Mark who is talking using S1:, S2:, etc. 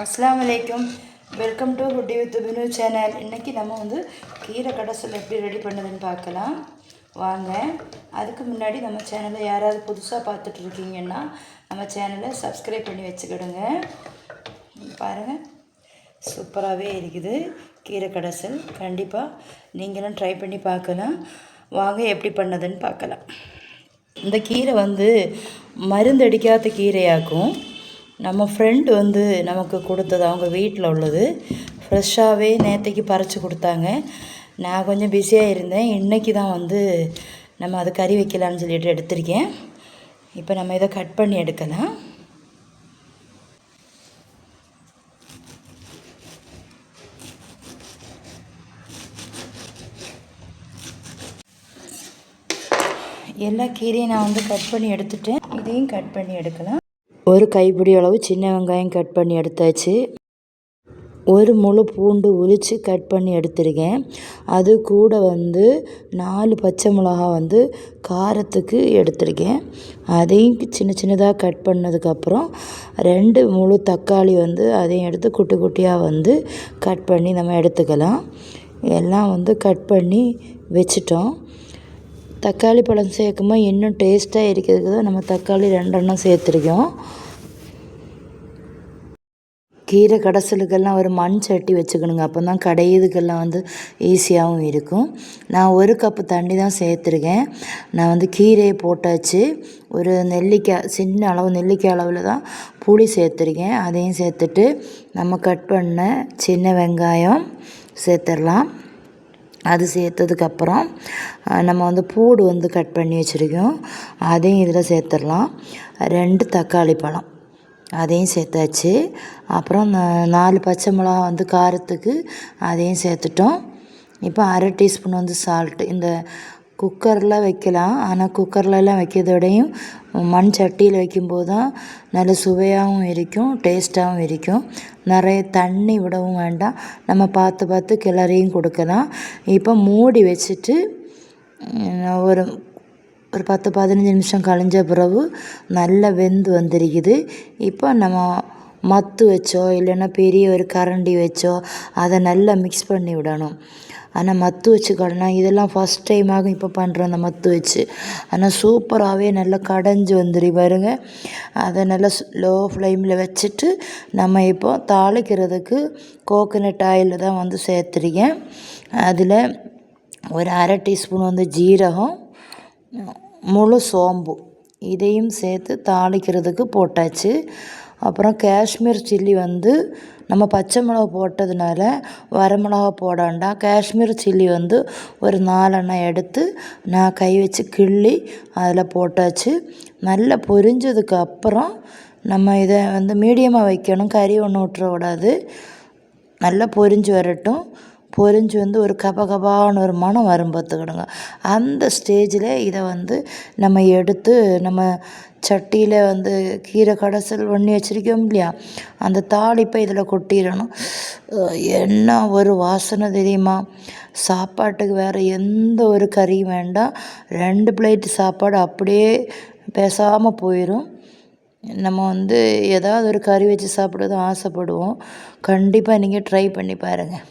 S1: அஸ்லாம் வலைக்கம் welcome to Kutty with Binu channel இன்றைக்கி நம்ம வந்து கீரை கடைசல் எப்படி ரெடி பண்ணுதுன்னு பார்க்கலாம். வாங்க. அதுக்கு முன்னாடி நம்ம சேனலை யாராவது புதுசாக பார்த்துட்டு இருக்கீங்கன்னா நம்ம சேனலை சப்ஸ்கிரைப் பண்ணி வச்சுக்கிடுங்க. பாருங்கள் சூப்பராகவே இருக்குது. கீரை கடைசல் கண்டிப்பாக நீங்களும் ட்ரை பண்ணி பார்க்கலாம். வாங்க எப்படி பண்ணதுன்னு பார்க்கலாம். இந்த கீரை வந்து மருந்தடிக்காத கீரையாக்கும். நம்ம ஃப்ரெண்டு வந்து நமக்கு கொடுத்தது அவங்க வீட்டில் உள்ளது. ஃப்ரெஷ்ஷாகவே நேற்றுக்கு பறித்து கொடுத்தாங்க. நான் கொஞ்சம் பிஸியாக இருந்தேன். இன்றைக்கி தான் வந்து நம்ம அதை கறி வைக்கலான்னு சொல்லிட்டு எடுத்திருக்கேன். இப்போ நம்ம இதை கட் பண்ணி எடுக்கலாம். எல்லா கீரையும் நான் வந்து கட் பண்ணி எடுத்துட்டேன். இதையும் கட் பண்ணி எடுக்கலாம். ஒரு கைப்பிடி அளவு சின்ன வெங்காயம் கட் பண்ணி எடுத்தாச்சு. ஒரு முழு பூண்டு உரித்து கட் பண்ணி எடுத்திருக்கேன். அது கூட வந்து நாலு பச்சை மிளகா வந்து காரத்துக்கு எடுத்திருக்கேன். அதையும் சின்ன சின்னதாக கட் பண்ணதுக்கப்புறம் ரெண்டு முழு தக்காளி வந்து அதையும் எடுத்து குட்டி குட்டியாக வந்து கட் பண்ணி நம்ம எடுத்துக்கலாம். எல்லாம் வந்து கட் பண்ணி வச்சிட்டோம். தக்காளி பழம் சேர்க்கும்போது இன்னும் டேஸ்ட்டாக இருக்கிறதுக்கு தான் நம்ம தக்காளி ரெண்டெண்ணம் சேர்த்துருக்கோம். கீரை கடைசலுக்கெல்லாம் ஒரு மண் சட்டி வச்சுக்கணுங்க. அப்போ தான் கடையிறதுக்கெல்லாம் வந்து ஈஸியாகவும் இருக்கும். நான் ஒரு கப்பு தண்ணி தான் சேர்த்துருக்கேன். நான் வந்து கீரையை போட்டாச்சு. ஒரு நெல்லிக்காய் சின்ன அளவு நெல்லிக்காய் அளவில் தான் புளி சேர்த்துருக்கேன். அதையும் சேர்த்துட்டு நம்ம கட் பண்ண சின்ன வெங்காயம் சேர்த்துடலாம் அது சேர்த்ததுக்கப்புறம் நம்ம வந்து பூடு வந்து கட் பண்ணி வச்சுருக்கோம். அதையும் இதில் சேர்த்துடலாம். ரெண்டு தக்காளி பழம் அதையும் சேர்த்தாச்சு. அப்புறம் நாலு பச்சை மிளகா வந்து காரத்துக்கு அதையும் சேர்த்துட்டோம். இப்போ அரை டீஸ்பூன் வந்து சால்ட்டு இந்த குக்கரில் வைக்கலாம். ஆனால் குக்கர்லலாம் வைக்கிறதோடையும் மண் சட்டியில் வைக்கும்போது தான் நல்ல சுவையாகவும் இருக்கும் டேஸ்ட்டாகவும் இருக்கும். நிறைய தண்ணி விடவும் வேண்டாம். நம்ம பார்த்து பார்த்து கிளறியும் கொடுக்கலாம். இப்போ மூடி வச்சுட்டு ஒரு ஒரு பத்து பதினஞ்சு நிமிஷம் கழிஞ்ச பிறகு நல்லா வெந்து வந்திருக்குது. இப்போ நம்ம மத்து வச்சோ இல்லைன்னா பெரிய ஒரு கரண்டி வச்சோ அதை நல்லா மிக்ஸ் பண்ணி விடணும். ஆனால் மத்து வச்சு கடனா இதெல்லாம் ஃபஸ்ட் டைமாக இப்போ பண்ணுறோம் அந்த மத்து வச்சு. ஆனால் சூப்பராகவே நல்லா கடைஞ்சி வந்துடு பாருங்க. அதை நல்லா லோ ஃப்ளேமில் வச்சுட்டு நம்ம இப்போ தாளிக்கிறதுக்கு கோகனட் ஆயில் தான் வந்து சேர்த்துருக்கேன். அதில் ஒரு அரை டீஸ்பூன் வந்து ஜீரகம் முழு சோம்பு இதையும் சேர்த்து தாளிக்கிறதுக்கு போட்டாச்சு. அப்புறம் காஷ்மீர் சில்லி வந்து நம்ம பச்சை மிளகா போட்டதுனால வரமிளகா போட வேண்டாம். காஷ்மீர் சில்லி வந்து ஒரு நாலெண்ணெய் எடுத்து நான் கை வச்சு கிள்ளி அதில் போட்டாச்சு. நல்லா பொரிஞ்சதுக்கு அப்புறம் நம்ம இதை வந்து மீடியமாக வைக்கணும். கறி ஒன்று விட்டுறக்கூடாது நல்லா பொரிஞ்சு வரட்டும். பொரிஞ்சு வந்து ஒரு கபகபான ஒரு மனம் வரும் பார்த்துக்கிடுங்க. அந்த ஸ்டேஜில் இதை வந்து நம்ம எடுத்து நம்ம சட்டியில் வந்து கீரை கடைசல் பண்ணி வச்சுருக்கோம் இல்லையா? அந்த தாளிப்பை இதில் கொட்டிடணும். என்ன ஒரு வாசனை தெரியுமா? சாப்பாட்டுக்கு வேறு எந்த ஒரு கறியும் வேண்டாம். ரெண்டு பிளேட்டு சாப்பாடு அப்படியே பேசாமல் போயிடும் நம்ம வந்து ஏதாவது ஒரு கறி வச்சு சாப்பிட தான் ஆசைப்படுவோம். கண்டிப்பாக நீங்கள் ட்ரை பண்ணி பாருங்கள்